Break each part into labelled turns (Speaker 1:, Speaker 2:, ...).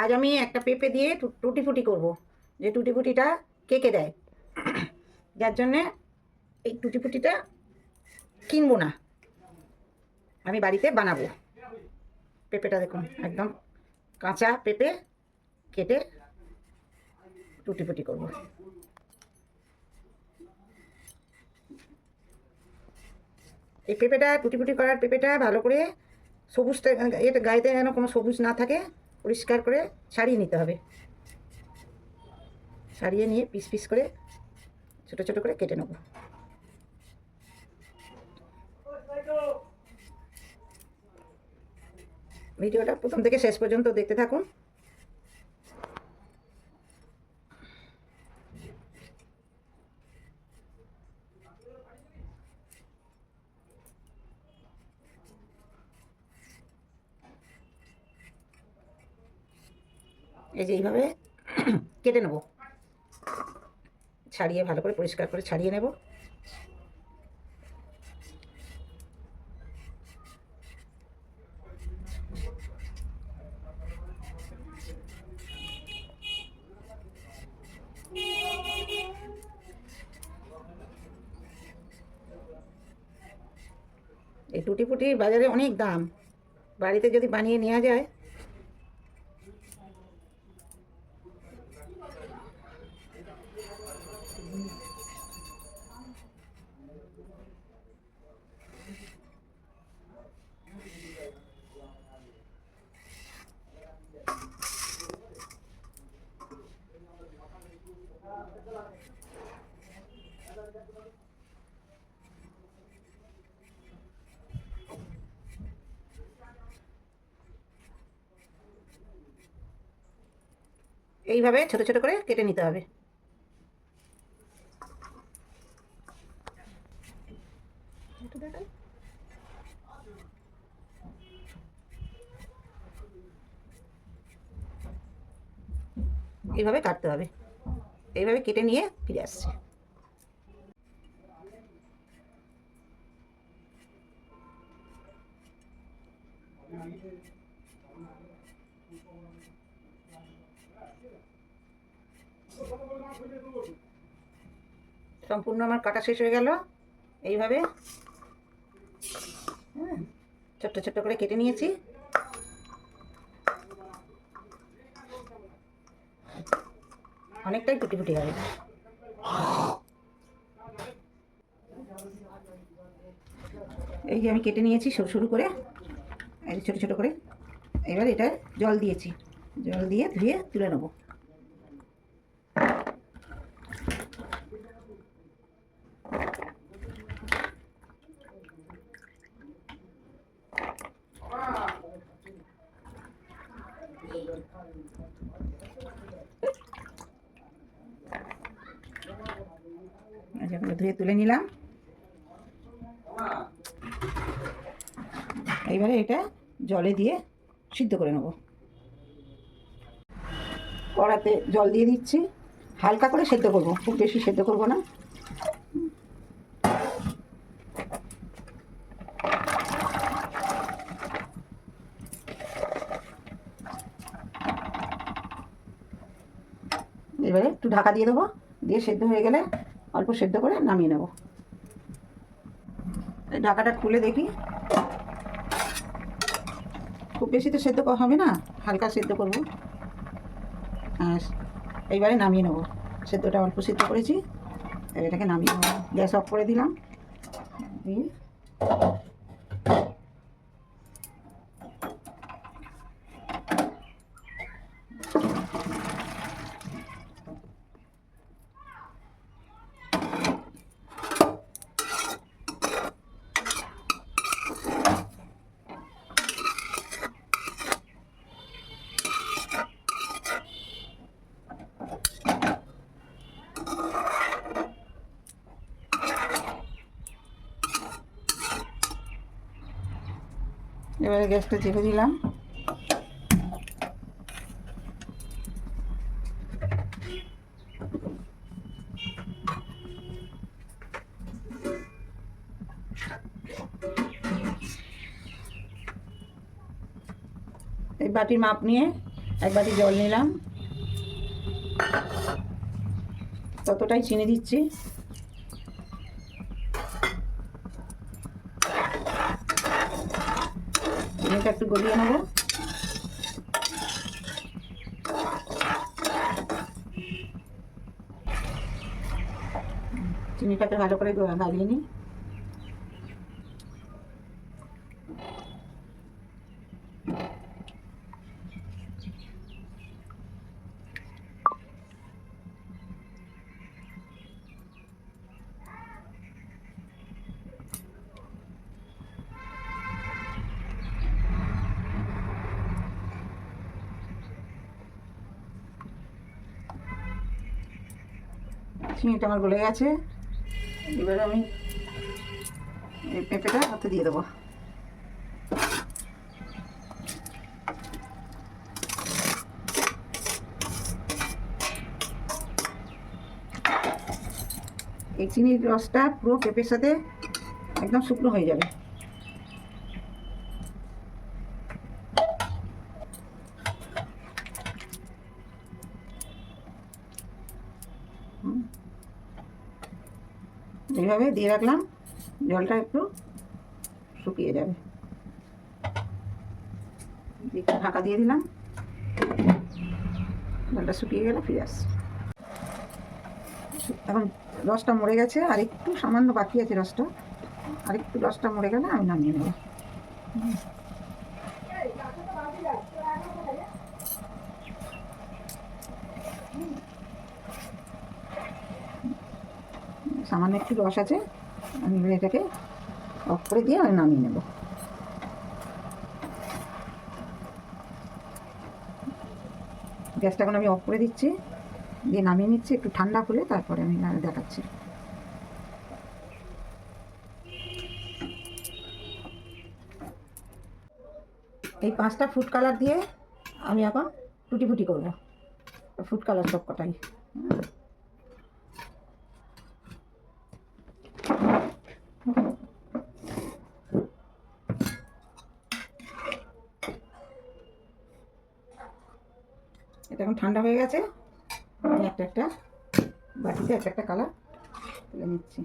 Speaker 1: আজ আমি একটা পেঁপে দিয়ে টুটি ফুটি করব। যে টুটি ফুটিটা কেকে দেয়? যার জন্যে এই টুটি ফুটিটা কিনবো না। আমি বাড়িতে বানাবো। পেঁপেটা দেখুন, একদম কাঁচা পেঁপে কেটে টুটি ফুটি করব। এই পেঁপেটা, টুটি ফুটি করার পেঁপেটা ভালো করে সবুজটা এটা গায়েতে যেন কোনো সবুজ না থাকে পরিষ্কার করে ছাড়িয়ে নিতে হবে। ছাড়িয়ে নিয়ে পিস পিস করে ছোট ছোট করে কেটে নেব। ভিডিওটা প্রথম থেকে শেষ পর্যন্ত দেখতে থাকুন। যে এইভাবে কেটে নেব। ছাড়িয়ে ভালো করে পরিষ্কার করে ছাড়িয়ে নেব। এই টুটি ফুটি বাজারে অনেক দাম। বাড়িতে যদি বানিয়ে নেওয়া যায় এইভাবে ছোট ছোট করে কেটে নিতে হবে। এইভাবে কাটতে হবে। এইভাবে কেটে নিয়ে ফিরে আসছে। সম্পূর্ণ আমার কাটা শেষ হয়ে গেল। এইভাবে। হ্যাঁ, ছোট্ট ছোট্ট করে কেটে নিয়েছি। অনেকটাই ফুটি ফুটি হবে। এই যে আমি কেটে নিয়েছি সরু সরু করে। এই ছোটো ছোটো করে। এবার এটা জল দিয়েছি। জল দিয়ে ধুয়ে তুলে নেব। এগুলো ধুয়ে তুলে নিলাম এইবারে এটা জলে দিয়ে সিদ্ধ করে নেব কড়াতে জল দিয়ে দিচ্ছি হালকা করে সেদ্ধ করব খুব বেশি সেদ্ধ করব না এবারে একটু ঢাকা দিয়ে দেবো, দিয়ে সেদ্ধ হয়ে গেলে অল্প সেদ্ধ করে নামিয়ে নেব। ঢাকাটা খুলে দেখি। খুব বেশি তো সেদ্ধ হবে না, হালকা সেদ্ধ করব। আর এইবারে নামিয়ে নেব। সেদ্ধটা অল্প সেদ্ধ করেছি এটাকে নামিয়ে নেব। গ্যাস অফ করে দিলাম। দিয়ে এবারে গ্যাসটা চেপে দিলাম। এই বাটির মাপ নিয়ে এক বাটি জল নিলাম। ততটাই চিনি দিচ্ছি। চিনিটা একটু গলিয়ে নেব। চিনিটাকে ভালো করে গালিয়ে নিই। চিনিটা আমার গলে গেছে। এবার আমি পেঁপেটা হাতে দিয়ে দেবো। এই চিনির রসটা পুরো পেঁপের সাথে একদম শুকনো হয়ে যাবে। এইভাবে দিয়ে রাখলাম, জলটা একটু শুকিয়ে যাবে। ঢাকা দিয়ে দিলাম। জলটা শুকিয়ে গেলে ফিরে আস এখন রসটা মরে গেছে, আর একটু সামান্য বাকি আছে রসটা, আর একটু রসটা মরে গেলে আমি নামিয়ে নেব। সামান্য একটু রস আছে, আমি এটাকে অফ করে দিয়ে আমি নামিয়ে নেব। গ্যাসটা এখন আমি অফ করে দিচ্ছি, দিয়ে নামিয়ে নিচ্ছি, একটু ঠান্ডা হলে তারপরে আমি আর দেখাচ্ছি। এই পাঁচটা ফুড কালার দিয়ে আমি এখন টুটি ফুটি করব। ফুড কালার সব কটাই এটা এখন ঠান্ডা হয়ে গেছে। একটা একটা বাটিতে একটা একটা কালার তুলে নিচ্ছি।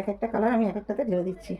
Speaker 1: এক একটা কালার আমি এক একটাতে ঢেলে দিচ্ছি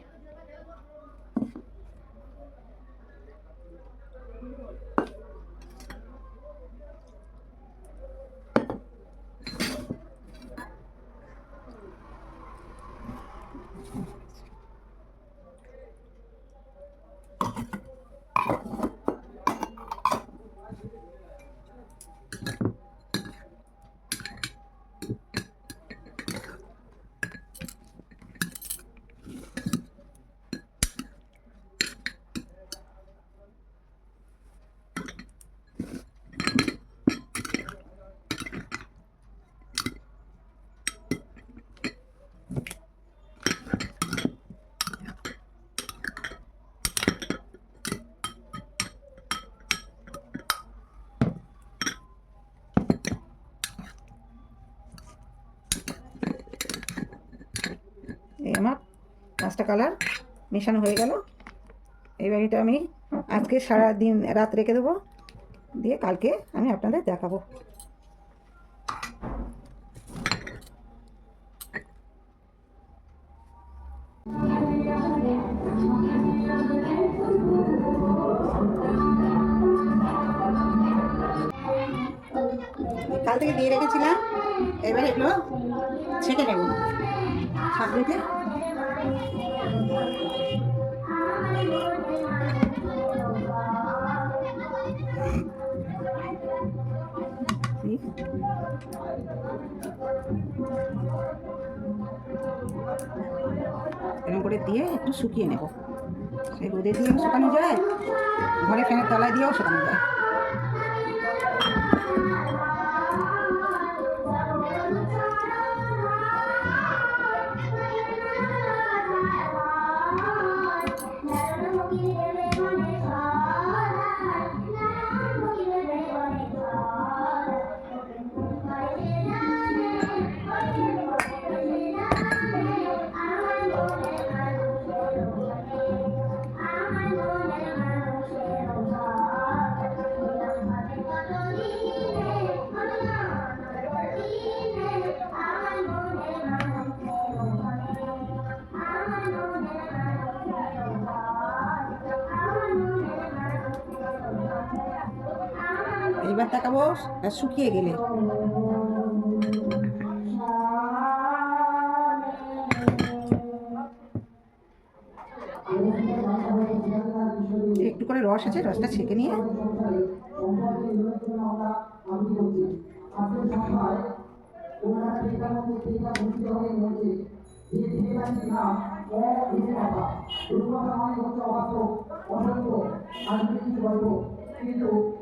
Speaker 1: এই আমার পাঁচটা কালার মেশানো হয়ে গেল। এবার এটা আমি আজকে সারা দিন রাত রেখে দেবো। দিয়ে কালকে আমি আপনাদের দেখাবো। কাল থেকে দিয়ে রেখেছিলাম, এবার এগুলো ছেঁকে নেব।
Speaker 2: এরকম করে দিয়ে একটু শুকিয়ে নেব। সেই রোদে দিয়েও শুকানো যায়, ঘরে ফ্যানের তলায় দিয়েও শুকানো যায়। এইবার তাকাবো শুকিয়ে গেলে একটু করে রস আছে রসটা ছেঁকে নিয়ে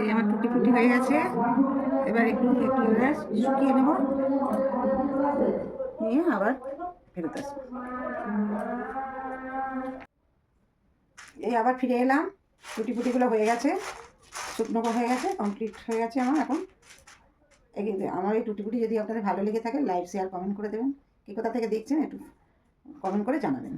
Speaker 2: এই আমার টুটি ফুটি হয়ে গেছে। এবার একটু একটু শুকিয়ে নেব। নিয়ে আবার ফেরত আসব। এই আবার ফিরে এলাম। টুটি ফুটিগুলো হয়ে গেছে। শুকনো হয়ে গেছে কমপ্লিট হয়ে গেছে আমার এখন। আমার এই টুটি ফুটি যদি আপনাদের ভালো লেগে থাকে লাইক শেয়ার কমেন্ট করে দেবেন। কি কোথা থেকে দেখছেন, একটু কমেন্ট করে জানাবেন।